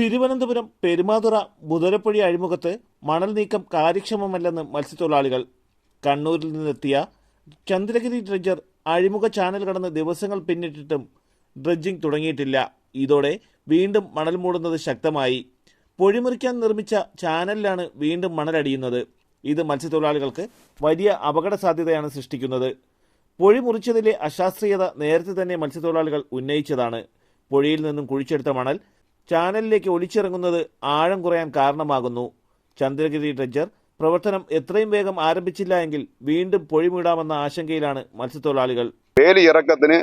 തിരുവനന്തപുരം പെരുമാതുറ മുതലപ്പുഴി അഴിമുഖത്ത് മണൽ നീക്കം കാര്യക്ഷമമല്ലെന്ന് മത്സ്യത്തൊഴിലാളികൾ കണ്ണൂരിൽ നിന്നെത്തിയ ചന്ദ്രഗിരി ഡ്രഡ്ജർ അഴിമുഖ ചാനൽ കടന്ന് ദിവസങ്ങൾ പിന്നിട്ടിട്ടും ഡ്രഡ്ജിംഗ് തുടങ്ങിയിട്ടില്ല. ഇതോടെ വീണ്ടും മണൽ മൂടുന്നത് ശക്തമായി. പൊഴിമുറിക്കാൻ നിർമ്മിച്ച ചാനലിലാണ് വീണ്ടും മണലടിയുന്നത് ഇത് മത്സ്യത്തൊഴിലാളികൾക്ക് വലിയ അപകട സാധ്യതയാണ് സൃഷ്ടിക്കുന്നത്. പൊഴി മുറിച്ചതിലെ അശാസ്ത്രീയത നേരത്തെ തന്നെ മത്സ്യത്തൊഴിലാളികൾ ഉന്നയിച്ചതാണ്. പൊഴിയിൽ നിന്നും കുഴിച്ചെടുത്ത മണൽ ചാനലിലേക്ക് ഒലിച്ചിറങ്ങുന്നത് ആഴം കുറയാൻ കാരണമാകുന്നു. ചന്ദ്രഗിരി ഡ്രഡ്ജർ പ്രവർത്തനം എത്രയും വേഗം ആരംഭിച്ചില്ല എങ്കിൽ വീണ്ടും പൊഴിമൂടാമെന്ന ആശങ്കയിലാണ് മത്സ്യത്തൊഴിലാളികൾ. വേലി ഇറക്കത്തിന്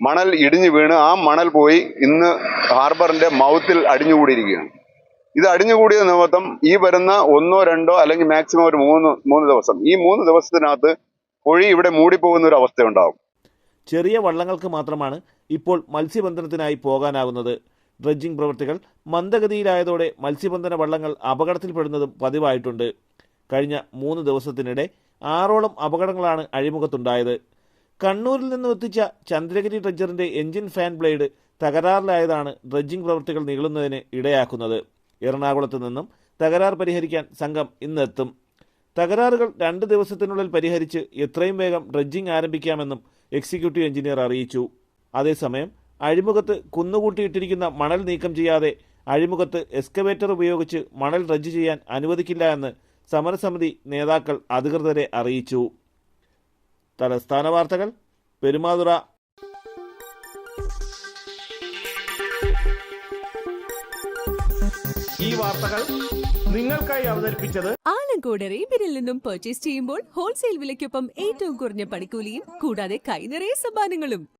മണൽ ഇടിഞ്ഞു വീണ് ആ മണൽ പോയി ഇന്ന് ഹാർബറിന്റെ മൗത്തിൽ അടിഞ്ഞുകൂടിയിരിക്കുകയാണ്. ഇത് അടിഞ്ഞുകൂടിയ നിമിത്തം ഈ വരുന്ന ഒന്നോ രണ്ടോ അല്ലെങ്കിൽ മാക്സിമം ഒരു മൂന്ന് മൂന്ന് ദിവസം ഈ മൂന്ന് ദിവസത്തിനകത്ത് പൊഴി ഇവിടെ മൂടിപ്പോകുന്ന ഒരു അവസ്ഥ ഉണ്ടാവും ചെറിയ വള്ളങ്ങൾക്ക് മാത്രമാണ് ഇപ്പോൾ മത്സ്യബന്ധനത്തിനായി പോകാനാകുന്നത്. ഡ്രഡ്ജിംഗ് പ്രവൃത്തികൾ മന്ദഗതിയിലായതോടെ മത്സ്യബന്ധന വള്ളങ്ങൾ അപകടത്തിൽപ്പെടുന്നതും പതിവായിട്ടുണ്ട്. കഴിഞ്ഞ മൂന്ന് ദിവസത്തിനിടെ ആറോളം അപകടങ്ങളാണ് അഴിമുഖത്തുണ്ടായത്. കണ്ണൂരിൽ നിന്നും എത്തിച്ച ചന്ദ്രഗിരി ഡ്രഡ്ജറിന്റെ എഞ്ചിൻ ഫാൻ ബ്ലേഡ് തകരാറിലായതാണ് ഡ്രഡ്ജിംഗ് പ്രവൃത്തികൾ നീളുന്നതിന് ഇടയാക്കുന്നത്. എറണാകുളത്ത് നിന്നും തകരാർ പരിഹരിക്കാൻ സംഘം ഇന്നെത്തും. തകരാറുകൾ രണ്ട് ദിവസത്തിനുള്ളിൽ പരിഹരിച്ച് എത്രയും വേഗം ഡ്രഡ്ജിംഗ് ആരംഭിക്കാമെന്നും എക്സിക്യൂട്ടീവ് എഞ്ചിനീയർ അറിയിച്ചു. അതേസമയം അഴിമുഖത്ത് കുന്നുകൂട്ടിയിട്ടിരിക്കുന്ന മണൽ നീക്കം ചെയ്യാതെ അഴിമുഖത്ത് എക്സ്കവേറ്റർ ഉപയോഗിച്ച് മണൽ റജ്ജ് ചെയ്യാൻ അനുവദിക്കില്ല എന്ന് സമരസമിതി നേതാക്കൾ അധികൃതരെ അറിയിച്ചു. തലസ്ഥാന വാർത്തകൾ പെരുമാതുറ. ഈ വാർത്തകൾ നിങ്ങൾക്കായി അവതരിപ്പിച്ചത് ആലങ്കോട് റേബിനിൽ നിന്നും പർച്ചേസ് ചെയ്യുമ്പോൾ ഹോൾസെയിൽ വിലയ്ക്കൊപ്പം ഏറ്റവും കുറഞ്ഞ പണിക്കൂലിയും കൂടാതെ കൈനിറയ സമ്മാനങ്ങളും.